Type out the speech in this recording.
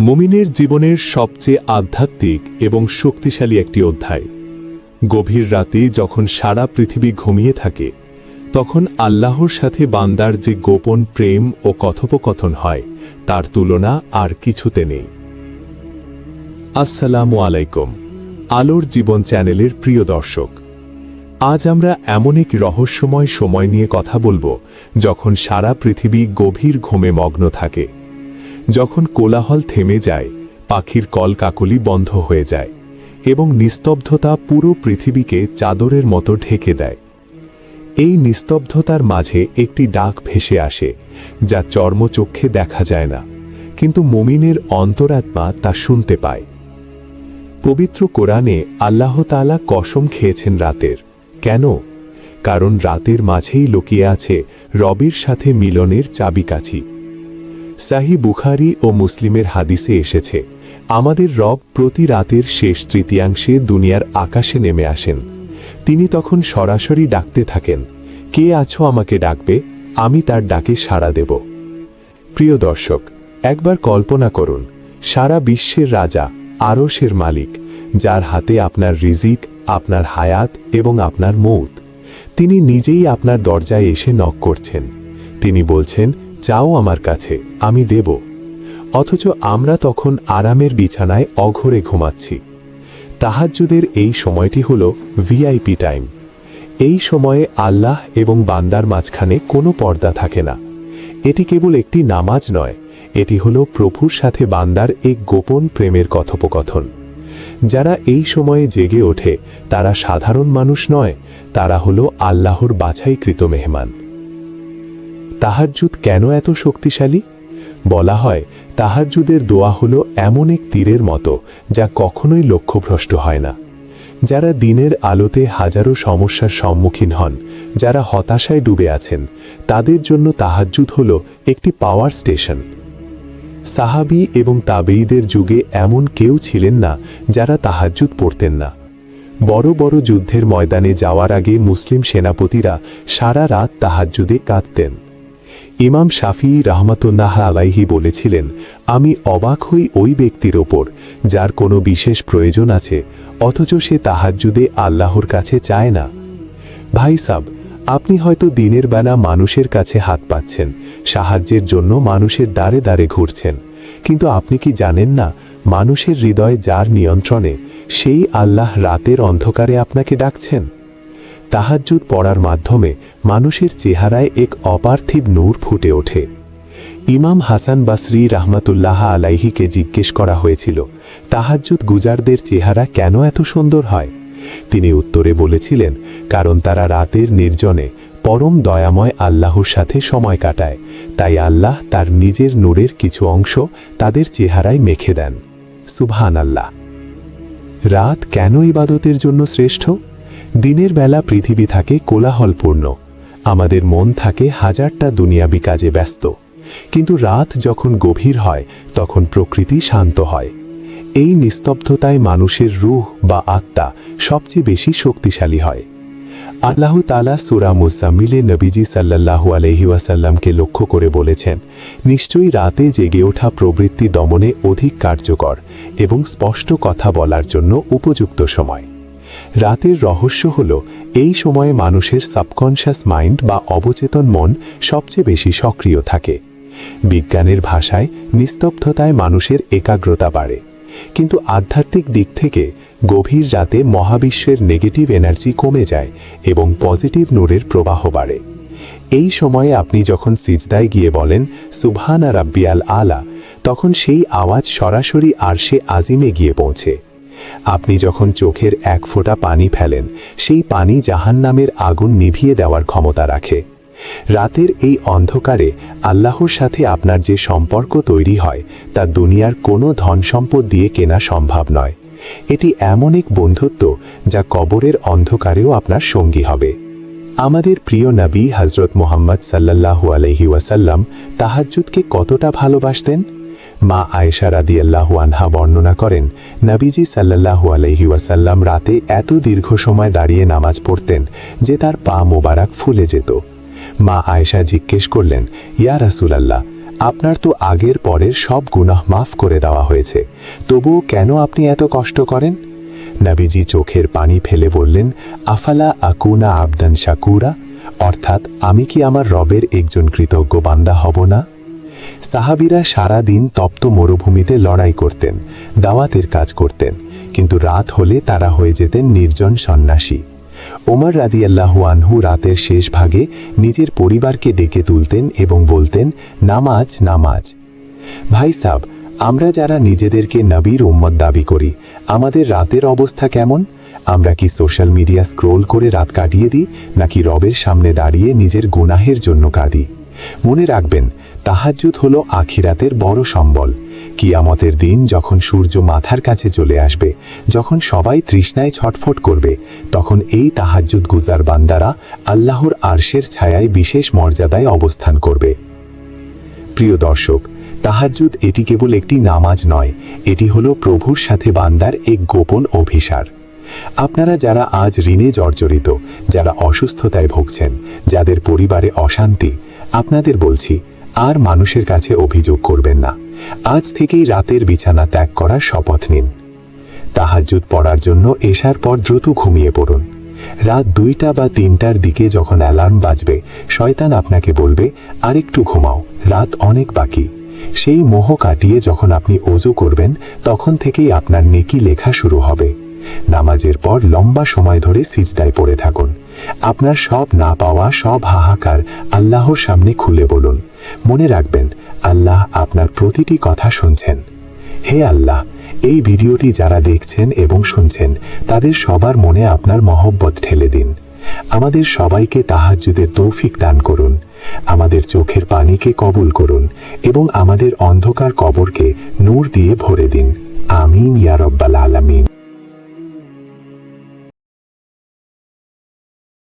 মুমিনের জীবনের সবচেয়ে আধ্যাত্মিক এবং শক্তিশালী একটি অধ্যায়। গভীর রাতে যখন সারা পৃথিবী ঘুমিয়ে থাকে, তখন আল্লাহর সাথে বান্দার যে গোপন প্রেম ও কথোপকথন হয়, তার তুলনা আর কিছুতে নেই। আসসালামু আলাইকুম, আলোর জীবন চ্যানেলের প্রিয় দর্শক। আজ আমরা এমন এক রহস্যময় সময় নিয়ে কথা বলব, যখন সারা পৃথিবী গভীর ঘুমে মগ্ন থাকে। যখন কোলাহল থেমে যায়, পাখির কলকাকলি বন্ধ হয়ে যায় এবং নিস্তব্ধতা পুরো পৃথিবীকে চাদরের মতো ঢেকে দেয়। এই নিস্তব্ধতার মাঝে একটি ডাক ভেসে আসে, যা চর্মচক্ষে দেখা যায় না, কিন্তু মমিনের অন্তরাত্মা তা শুনতে পায়। পবিত্র কোরআনে আল্লাহ তাআলা কসম খেয়েছেন রাতের। কেন? কারণ রাতের মাঝেই লুকিয়ে আছে রবির সাথে মিলনের চাবিকাছি সাহি বুখারি ও মুসলিমের হাদিসে এসেছে, আমাদের রব প্রতি রাতের শেষ তৃতীয়াংশে দুনিয়ার আকাশে নেমে আসেন। তিনি তখন সরাসরি ডাকতে থাকেন, কে আছো আমাকে ডাকবে? আমি তার ডাকে সাড়া দেব। প্রিয় দর্শক, একবার কল্পনা করুন, সারা বিশ্বের রাজা, আরশের মালিক, যার হাতে আপনার রিজিক, আপনার হায়াত এবং আপনার মৌত। তিনি নিজেই আপনার দরজায় এসে নক করছেন। তিনি বলছেন চাও আমার কাছে, আমি দেব। অথচ আমরা তখন আরামের বিছানায় অঘরে ঘুমাচ্ছি। তাহাজ্জুদের এই সময়টি হল ভিআইপি টাইম। এই সময়ে আল্লাহ এবং বান্দার মাঝখানে কোনো পর্দা থাকে না। এটি কেবল একটি নামাজ নয়, এটি হল প্রভুর সাথে বান্দার এক গোপন প্রেমের কথোপকথন। যারা এই সময়ে জেগে ওঠে, তারা সাধারণ মানুষ নয়, তারা হল আল্লাহর বাছাইকৃত মেহমান। তাহাজ্জুদ কেন এত শক্তিশালী? বলা হয়, তাহাজ্জুদের দোয়া হল এমন এক তীরের মতো, যা কখনোই লক্ষ্যভ্রষ্ট হয় না। যারা দিনের আলোতে হাজারো সমস্যার সম্মুখীন হন, যারা হতাশায় ডুবে আছেন, তাদের জন্য তাহাজ্জুদ হল একটি পাওয়ার স্টেশন। সাহাবি এবং তাবেইদের যুগে এমন কেউ ছিলেন না, যারা তাহাজ্জুদ পড়তেন না। বড় বড় যুদ্ধের ময়দানে যাওয়ার আগে মুসলিম সেনাপতিরা সারা রাত তাহাজ্জুদে কাঁদতেন। ইমাম শাফি রহমতুল্লাহ আলাইহি বলেছিলেন, আমি অবাক হই ওই ব্যক্তির ওপর, যার কোনো বিশেষ প্রয়োজন আছে, অথচ সে তাহাজ্জুদে আল্লাহর কাছে চায় না। ভাই সাব, আপনি হয়তো দিনের বেলা মানুষের কাছে হাত পাচ্ছেন, সাহায্যের জন্য মানুষের দ্বারে দ্বারে ঘুরছেন, কিন্তু আপনি কি জানেন না, মানুষের হৃদয় যার নিয়ন্ত্রণে, সেই আল্লাহ রাতের অন্ধকারে আপনাকে ডাকছেন? তাহাজ্জুদ পড়ার মাধ্যমে মানুষের চেহারায় এক অপার্থিব নূর ফুটে ওঠে। ইমাম হাসান বাসরি রাহমাতুল্লাহ আলাইহিকে জিজ্ঞেস করা হয়েছিল, তাহাজ্জুদ গুজারদের চেহারা কেন এত সুন্দর হয়? তিনি উত্তরে বলেছিলেন, কারণ তারা রাতের নির্জনে পরম দয়াময় আল্লাহর সাথে সময় কাটায়, তাই আল্লাহ তার নিজের নূরের কিছু অংশ তাদের চেহারায় মেখে দেন। সুবহান আল্লাহ রাত কেন ইবাদতের জন্য শ্রেষ্ঠ? দিনের বেলা পৃথিবী থাকে কোলাহলপূর্ণ। আমাদের মন থাকে হাজারটা দুনিয়াবি কাজে ব্যস্ত। কিন্তু রাত যখন গভীর হয়, তখন প্রকৃতি শান্ত হয়। এই নিস্তব্ধতায় মানুষের রুহ বা আত্মা সবচেয়ে বেশি শক্তিশালী হয়। আল্লাহ তালা সুরা মুসাম্মিলে নবীজি সাল্লাহু আলহি ওয়াসাল্লামকে লক্ষ্য করে বলেছেন, নিশ্চয়ই রাতে জেগে ওঠা প্রবৃত্তি দমনে অধিক কার্যকর এবং স্পষ্ট কথা বলার জন্য উপযুক্ত সময়। রাতের রহস্য হল, এই সময়ে মানুষের সাবকনশাস মাইন্ড বা অবচেতন মন সবচেয়ে বেশি সক্রিয় থাকে। বিজ্ঞানের ভাষায় নিস্তব্ধতায় মানুষের একাগ্রতা বাড়ে। কিন্তু আধ্যাত্মিক দিক থেকে গভীর রাতে মহাবিশ্বের নেগেটিভ এনার্জি কমে যায় এবং পজিটিভ নূরের প্রবাহ বাড়ে। এই সময়ে আপনি যখন সিজদায় গিয়ে বলেন সুবহানা রাব্বিয়াল আলা তখন সেই আওয়াজ সরাসরি আরশে আজিমে গিয়ে পৌঁছে। আপনি যখন চোখের এক ফোঁটা পানি ফেলেন, সেই পানি জাহান নামের আগুন নিভিয়ে দেওয়ার ক্ষমতা রাখে। রাতের এই অন্ধকারে আল্লাহর সাথে আপনার যে সম্পর্ক তৈরি হয়, তা দুনিয়ার কোনো ধন সম্পদ দিয়ে কেনা সম্ভব নয়। এটি এমন এক বন্ধুত্ব যা কবরের অন্ধকারেও আপনার সঙ্গী হবে। আমাদের প্রিয় নবী হজরত মোহাম্মদ সাল্লাল্লাহু আলহি ওয়াসাল্লাম তাহাজ্জুদকে কতটা ভালোবাসতেন? মা আয়েশা রাদিয়াল্লাহু আনহা বর্ণনা করেন, নবীজি সাল্লাল্লাহু আলহি ওয়াসাল্লাম রাতে এত দীর্ঘ সময় দাঁড়িয়ে নামাজ পড়তেন যে তার পা মোবারক ফুলে যেত। মা আয়েশা জিজ্ঞেস করলেন, ইয়া রাসুলাল্লাহ, আপনার তো আগের পরের সব গুনাহ মাফ করে দেওয়া হয়েছে, তবুও কেন আপনি এত কষ্ট করেন? নাবিজি চোখের পানি ফেলে বললেন, আফালা আকুনা আবদান শাকুরা? অর্থাৎ আমি কি আমার রবের একজন কৃতজ্ঞ বান্দা হব না? সাহাবিরা সারা দিন তপ্ত মরুভূমিতে লড়াই করতেন, দাওয়াতের কাজ করতেন, কিন্তু রাত হলে তারা হয়ে যেতেন নির্জন সন্ন্যাসী। ওমর রাদিয়াল্লাহু আনহু রাতের শেষ ভাগে নিজের পরিবারকে ডেকে তুলতেন এবং বলতেন, নামাজ নামাজ। ভাই সাব, আমরা যারা নিজেদেরকে নবীর উম্মত দাবি করি, আমাদের রাতের অবস্থা কেমন? আমরা কি সোশ্যাল মিডিয়া স্ক্রোল করে রাত কাটিয়ে দিই, নাকি রবের সামনে দাঁড়িয়ে নিজের গুনাহের জন্য কাঁদি? মনে রাখবেন তাহাজ্জুদ হলো আখিরাতের বড় সম্বল। কিয়ামতের দিন যখন সূর্য মাথার কাছে চলে আসবে, যখন সবাই তৃষ্ণায় ছটফট করবে, তখন এই তাহাজ্জুদ গুজার বান্দারা আল্লাহর আরশের ছায়ায় বিশেষ মর্যাদায় অবস্থান করবে। প্রিয় দর্শক, তাহাজ্জুদ এটি কেবল একটি নামাজ নয়, এটি হলো প্রভুর সাথে বান্দার এক গোপন অভিসার। আপনারা যারা আজ ঋণে জর্জরিত, যারা অসুস্থতায় ভুগছেন, যাদের পরিবারে অশান্তি, আপনাদের বলছি আর মানুষের কাছে অভিযোগ করবেন না। আজ থেকেই রাতের বিছানা ত্যাগ করার শপথ নিন। তাহাজ্জুদ পড়ার জন্য এসার পর দ্রুত ঘুমিয়ে পড়ুন। রাত দুইটা বা তিনটার দিকে যখন অ্যালার্ম বাজবে, শয়তান আপনাকে বলবে, আরেকটু ঘুমাও, রাত অনেক বাকি। সেই মোহ কাটিয়ে যখন আপনি অজু করবেন, তখন থেকেই আপনার নেকি লেখা শুরু হবে। নামাজের পর লম্বা সময় ধরে সিজদায় পড়ে থাকুন। আপনার সব না পাওয়া সব হাহাকার আল্লাহর সামনে খুলে বলুন। মনে রাখবেন, আল্লাহ আপনার প্রতিটি কথা শুনছেন। হে আল্লাহ, এই ভিডিওটি যারা দেখছেন এবং শুনছেন, তাদের সবার মনে আপনার মহব্বত ঠেলে দিন। আমাদের সবাইকে তাহাজ্জুদের তৌফিক দান করুন। আমাদের চোখের পানিকে কবুল করুন এবং আমাদের অন্ধকার কবরকে নূর দিয়ে ভরে দিন। আমিন ইয়া রব্বাল আলামিন।